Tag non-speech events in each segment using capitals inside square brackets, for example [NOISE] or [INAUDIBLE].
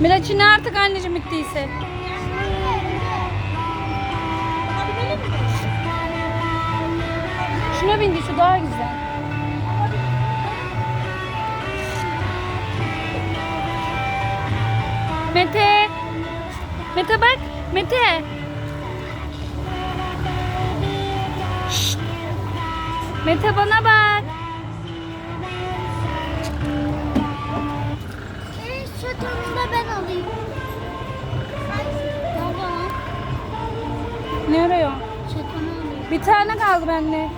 Miraç ne artık anneciğim bittiyse. Şuna bindi şu daha güzel. Mete. Mete bak. Mete. Mete bana bak. En Ne arıyor? Bir tane kaldı bende.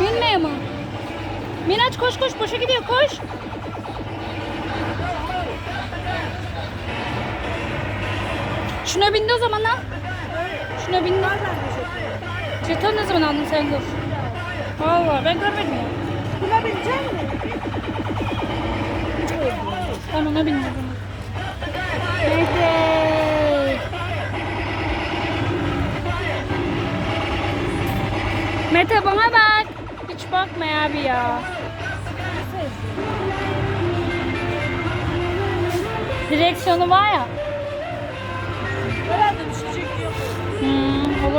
Binmiyor mu? Miraç koş koş boşa gidiyor koş. Şuna bindi o zaman lan. Şuna bindi. Jeton ne zaman aldın sen dur. Valla ben görmedim ya. Buna binecek mi? Tamam ona bindim. Mete. Mete bana bak. Hiç bakma abi ya. Direksiyonu var ya.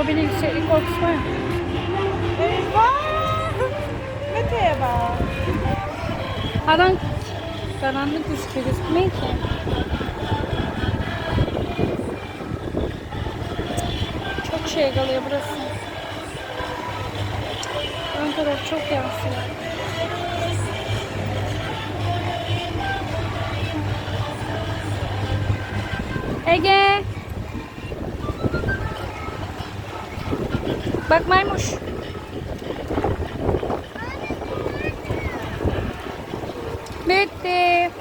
Hmm, olabilir. Şey, korkusu var. Eyvah! Mete'ye bak. Adam karanlık gözüküyor gözükmüyor ki. Çok şey kalıyor burası. Ön taraf çok yansıyor. Ege. Bak maymuş. Bitti.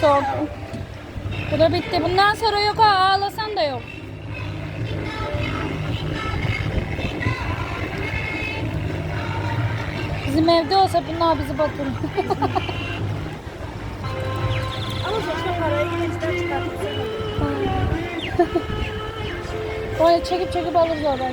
Son. Bu da bitti. Bundan sonra yok ha. Ağlasan da yok. Bizim evde olsa bunlar bizi batırır. [LAUGHS] Böyle çekip çekip alırız oradan.